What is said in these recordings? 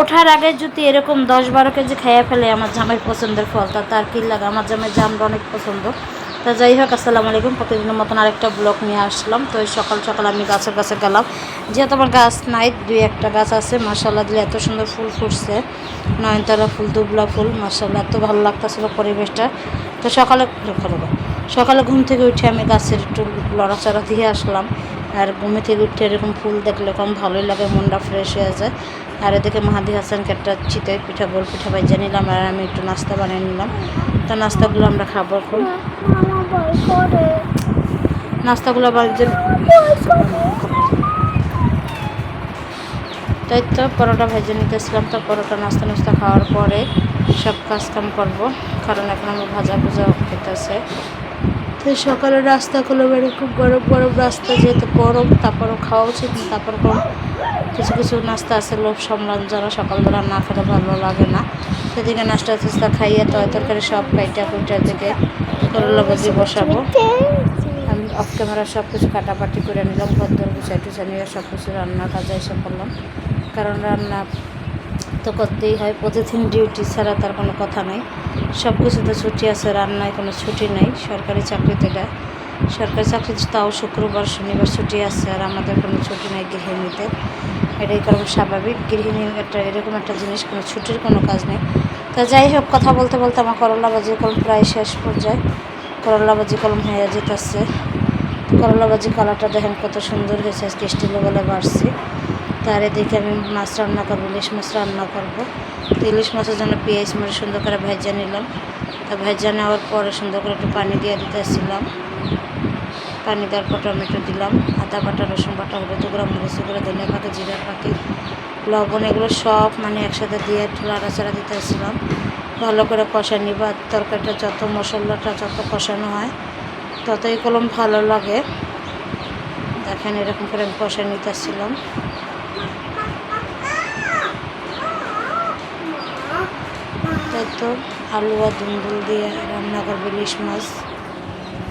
ওঠার আগে যদি এরকম দশ বারো কেজি খেয়ে ফেলে আমার জামাই পছন্দের ফল, তা তার কী লাগে? আমার জামাই জামটা অনেক পছন্দ। তা যাই হোক, আসসালামু আলাইকুম। প্রতিদিনের মতন আরেকটা ব্লগ নিয়ে আসলাম। তো সকাল সকাল আমি গাছের কাছে গেলাম। যেহেতু আমার গাছ নাই, দুই একটা গাছ আছে। মাসাল্লাহ দিলে এত সুন্দর ফুল ফুটছে। নয়নতারা ফুল, দুবলা ফুল মাসাল্লাহ এত ভালো লাগতেছিল পরিবেশটা। তো সকালে সকালে সকালে ঘুম থেকে উঠে আমি গাছের একটু লড়াচড়া দিয়ে আসলাম। আর ঘুমে থেকে উঠে এরকম ফুল দেখলে কম ভালোই লাগে, মনটা ফ্রেশ হয়ে যায়। আর এদিকে মাহাদি হাসানকে একটা চিতই পিঠা গোল পিঠা বাইজে নিলাম আর আমি একটু নাস্তা বানিয়ে নিলাম। তো নাস্তাগুলো আমরা খাব এখন। নাস্তাগুলো তাই তো পরোটা ভেজে নিতেছিলাম তো পরোটা নাস্তা নাস্তা খাওয়ার পরে সব কাজ কাম করব। কারণ এখন আমার ভাজা ভুজা খেতেছে তো সকালে রাস্তাগুলো বেড়ে খুব গরম গরম রাস্তা, যেহেতু গরম, তারপরও খাওয়া উচিত তারপর কিছু কিছু নাস্তা আছে, লোভ সামলান যারা সকালবেলা না খেলে ভালো লাগে না। সেদিকে নাস্তা টাস্তা খাইয়ে তো তরকারি সব কাইটা কুইটার দিকে করলা বসাবো। আমি অফ ক্যামেরা সব কিছু কাটাপাটি করে নিলাম ঘর দর গুছাই টুছাই নিয়ে সব কিছু রান্নার কাজে এসে করলাম কারণ রান্না তো করতেই হয়, প্রতিদিন ডিউটি ছাড়া তার কোনো কথা নেই। সব কিছুতে ছুটি আছে, রান্নায় কোনো ছুটি নেই, সরকারি চাকরিতে দেয় সরকারি চাকরিতে তাও শুক্রবার, শনিবার ছুটি আছে, আর আমাদের কোনো ছুটি নেই গৃহিণীতে। এটাই কারণ স্বাভাবিক, গৃহিণী একটা এরকম একটা জিনিস, কোনো ছুটির কোনো কাজ নেই। তা যাই হোক, কথা বলতে বলতে আমার করলা বাজি কলম প্রায় শেষ পর্যায়ে। করলা বাজি কলম হয়ে যেতেছে করলা ভাজি কালারটা দেখেন কত সুন্দর হয়েছে, আজকে স্টিলে বলে বাড়ছি। তার এদিকে আমি মাছ রান্না করব, ইলিশ মাছ রান্না করব। তো ইলিশ মাছের জন্য পেঁয়াজ মাছ সুন্দর করে ভেজা নিলাম। তা ভেজা নেওয়ার পরে সুন্দর করে একটু পানি দিয়ে দিতেছিলাম। পানি দেওয়ার পর টমেটো দিলাম, আদা বাটা, রসুন বাটা, হলুদ গুঁড়া, মরিচ গুঁড়া, ধনিয়া পাখি জিরা পাখি লবণ এগুলো সব মানে একসাথে দিয়ে একটু লাড়াচাড়া দিতেছিলাম। ভালো করে কষা নিব তরকারিটা যত মশলাটা যত কষানো হয়, ততই কলম ভালো লাগে। দেখেন এরকম করে আমি কষা নিতেছিলাম। তাই তো আলু আর দুন্দুল দিয়ে রান্না করব ইলিশ মাছ,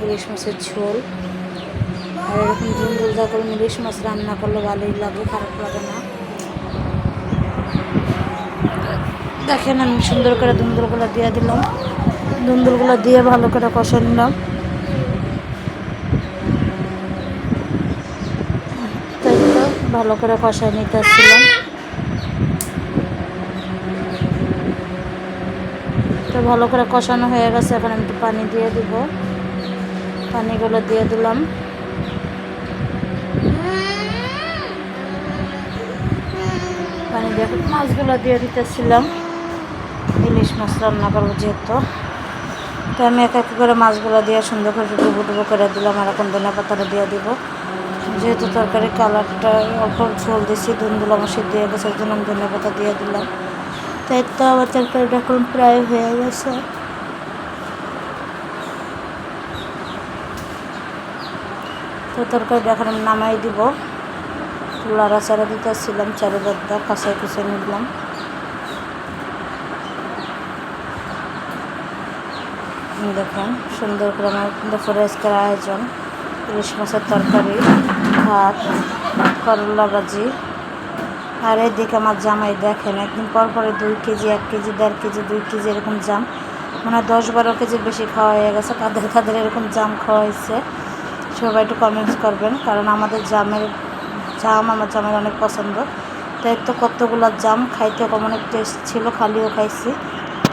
ইলিশ মাছের ঝোল। আর এরকম দুন্দুল করলে ইলিশ মাছ রান্না করলে ভালোই লাগে, খারাপ লাগে না। দেখেন আমি সুন্দর করে দুন্দুলগুলো দিয়ে দিলাম। দুন্দুলগুলো দিয়ে ভালো করে কষে নিলাম। ভালো করে কষায় নিতে নিতেছিলাম। তো ভালো করে কষানো হয়ে গেছে, এখন আমি একটু পানি দিয়ে দিব। পানিগুলো দিয়ে দিলাম। পানি দিয়ে মাছগুলো দিয়ে দিতেছিলাম। ইলিশ মাছ রান্না করব যেহেতু। তো আমি এক এক করে মাছগুলো দিয়ে সুন্দর করে ডুবো ডুবো করে দিলাম, আর এখন ধনে পাতাটা দিয়ে দিব। যেহেতু তরকারি কালারটা অল্প ঝোল দিছি দুনগুলো আমার সিদ্ধ হয়ে গেছে জন্য আমি ধনে পাতা দিয়ে দিলাম। তাই তো আমার তরকারিটা এখন প্রায় হয়ে গেছে। তো তরকারিটা এখন নামাই দিব। লাড়া চারা দিতেছিলাম চারি বাদ্দা কাঁচাই কুচে নিলাম দেখেন, সুন্দর করে আমার দুপুরে আজকের আয়োজন। ইলিশ মাছের তরকারি, ভাত, করলা ভাজি। আর এদিকে আমার জামাই দেখেন, একদিন পর পরে দুই কেজি, এক কেজি, দেড় কেজি, দুই কেজি এরকম জাম। মানে দশ বারো কেজির বেশি খাওয়া হয়ে গেছে কাদের কাদের এরকম জাম খাওয়া হয়েছে সবাই একটু কমেন্টস করবেন, কারণ আমাদের জামের জাম আমার জামের অনেক পছন্দ। তাই তো কতগুলো জাম খাইতে অনেক টেস্ট ছিল, খালিও খাইছি।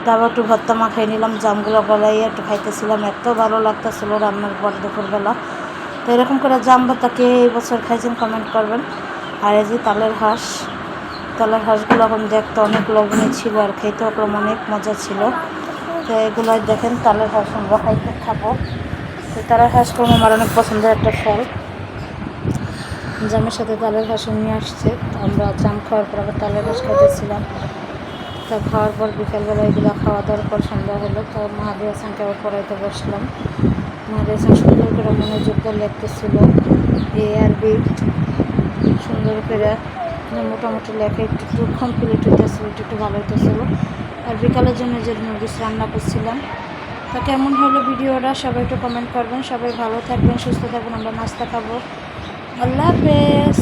তারপর একটু ভর্তা মাখাই নিলাম, জামগুলো গলাইয়ে একটু খাইতেছিলাম, এত ভালো লাগতেছিল রান্নার পর দুপুরবেলা। তো এরকম করে জাম ভর্তা কে এই বছর খাইছেন কমেন্ট করবেন। আর এই যে তালের হাঁস তালের হাঁসগুলো এখন দেখতে অনেক লবণী ছিল আর খেতেও ওরকম অনেক মজা ছিল। তো এগুলো দেখেন, তালের হাঁস আমরা খাইতে খাব। তো তালের হাঁস কম আমার অনেক পছন্দের একটা ফল। জামের সাথে তালের হাঁস নিয়ে আসছে। আমরা জাম খাওয়ার পর আবার তালের হাঁস খাইতেছিলাম। তা খাওয়ার পর বিকালবেলা এগুলো খাওয়া দাওয়ার পর সন্ধ্যা হলো। তো মাহাদি হাসানকে আবার পড়াইতে বসলাম। মাহাদি হাসান সুন্দর করে মনোযোগ দিয়ে লিখতেছিল এ আর বি সুন্দর করে মানে মোটামুটি লেখা একটু একটু কমপ্লিট হইতেছিল একটু একটু ভালো হইতেছিল। আর বিকালের জন্য যে নুডলস রান্না করছিলাম, তা কেমন হলো ভিডিওটা সবাই একটু কমেন্ট করবেন। সবাই ভালো থাকবেন, সুস্থ থাকবেন, আমরা নাস্তা খাব। আল্লাহ হাফেজ।